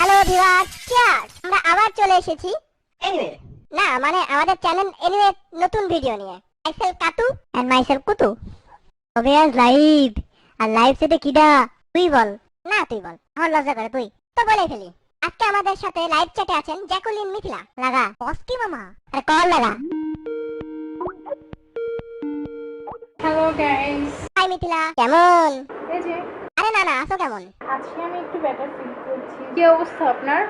Viewers cheers আমরা আবার চলে এসেছি। এনিওয়ে না মানে আমাদের চ্যানেল এনিওয়ে নতুন ভিডিও নিয়ে। মাইসেল কাতু এন্ড মাইসেল কুতু তবে আজ লাইভ আর লাইভ সেটে কিডা তুই বল। না তুই বল। আমার লজ্জা করে তুই। তো বলে ফেলি। আজকে আমাদের সাথে লাইভ চ্যাটে আছেন জ্যাকুলিন মিথিলা লাগা। বস কি মামা? আরে কল লাগা। হ্যালো গাইস হাই মিথিলা কেমন? এই যে আরে না না কেমন? আজকে আমি একটু বেটার ফিল করছি। কি অবস্থা আপনার?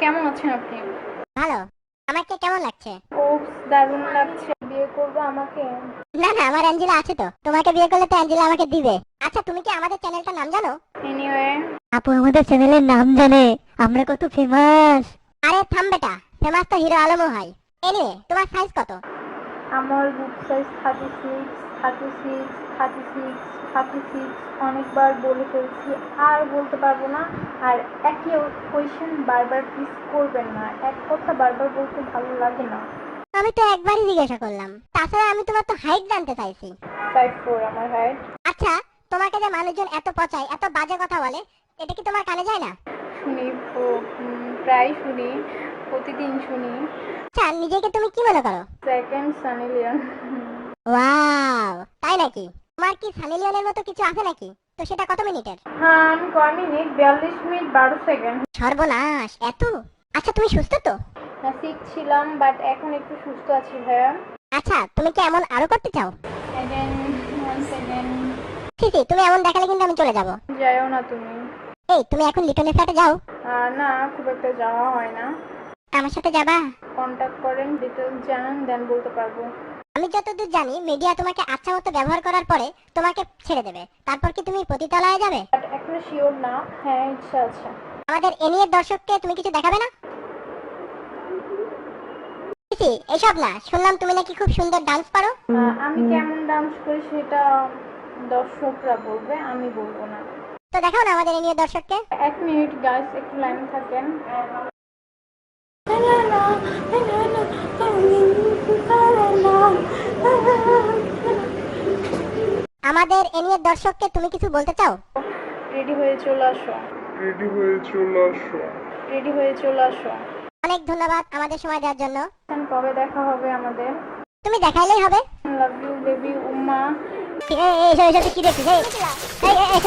কেমন আছেন আপনি? ভালো। আমাকে কেমন লাগছে? ও দারুণ লাগছে। বিয়ে করবে আমাকে? না না আমার অ্যাঞ্জেলা আছে তো। তোমাকে বিয়ে করলে তো অ্যাঞ্জেলা আমাকে দিবে। আচ্ছা তুমি কি আমাদের চ্যানেলটার নাম জানো? এনিওয়ে আপু আমাদের চ্যানেলের নাম জানে। আমরা কত ফেমাস আরে থাম বেটা ফেমাস তো হিরো আলমও হয়। এনিওয়ে তোমার সাইজ কত? আমার বুক size thirty six thirty six thirty six thirty six অনেকবার বলে ফেলছি আর বলতে পারব না। আর একই কোয়েশ্চেন বারবার প্লিজ করবেন না। এক কথা বারবার বলতে ভালো লাগে না। আমি তো একবারই জিজ্ঞাসা করলাম। তাছাড়া আমি তোমার তো হাইট জানতে চাইছি। ফাইভ ফোর আমার হাইট আচ্ছা তোমাকে যে মানুষজন এত পচায় এত বাজে কথা বলে এটা কি তোমার কানে যায় না? শুনি প্রায় শুনি। প্রতিদিন শুনি। আচ্ছা নিজেকে তুমি কি মনে করো? সেকেন্ড সানি লিওন ওয়াও তাই নাকি? তোমার কি সানি লিওনের মতো কিছু আছে নাকি? তো সেটা কত মিনিটের? হ্যাঁ আমি কয় মিনিট? বিয়াল্লিশ মিনিট বারো সেকেন্ড। সর্বনাশ এত? আচ্ছা তুমি সুস্থ তো? সিক ছিলাম বাট এখন একটু সুস্থ আছি ভাইয়া আচ্ছা তুমি কি এমন আরও করতে চাও? সেকেন্ড ওয়ান সেকেন্ড ঠিক তুমি এমন দেখালে কিন্তু আমি চলে যাব। যাইও না তুমি। এই তুমি এখন লিটনের ফ্ল্যাটে যাও। না খুব একটা যাওয়া হয় না। আমার সাথে যাবা? কন্ট্যাক্ট করেন ডিটেলস জানান দেন বলতে পারব। আমি যতদূর জানি মিডিয়া তোমাকে আচ্ছা মতো ব্যবহার করার পরে তোমাকে ছেড়ে দেবে। তারপর কি তুমি পতিতলায় যাবে? বাট এখন শিওর না। হ্যাঁ ইচ্ছা আছে। আমাদের এনিয়ের দর্শককে তুমি কিছু দেখাবে না? ইসি, এসব না। শুনলাম তুমি নাকি খুব সুন্দর ডান্স পারো। আমি কেমন ডান্স করি সেটা দর্শকরা বলবে আমি বলব না। তো দেখাও না আমাদের এনিয়ের দর্শককে। এক মিনিট গাইস একটু লাইন থাকেন। আমাদের এনিয়ের দর্শককে তুমি কিছু বলতে চাও? রেডি হয়ে চলে আসো। রেডি হয়ে চলে আসো। রেডি হয়ে চলে আসো। অনেক ধন্যবাদ আমাদের সময় দেওয়ার জন্য। এখন কবে দেখা হবে আমাদের? তুমি দেখাইলেই হবে। লাভ ইউ বেবি উম্মা। এই, এই, এসো, এসো, তুই কি দেখছিস? এই, এই, এই,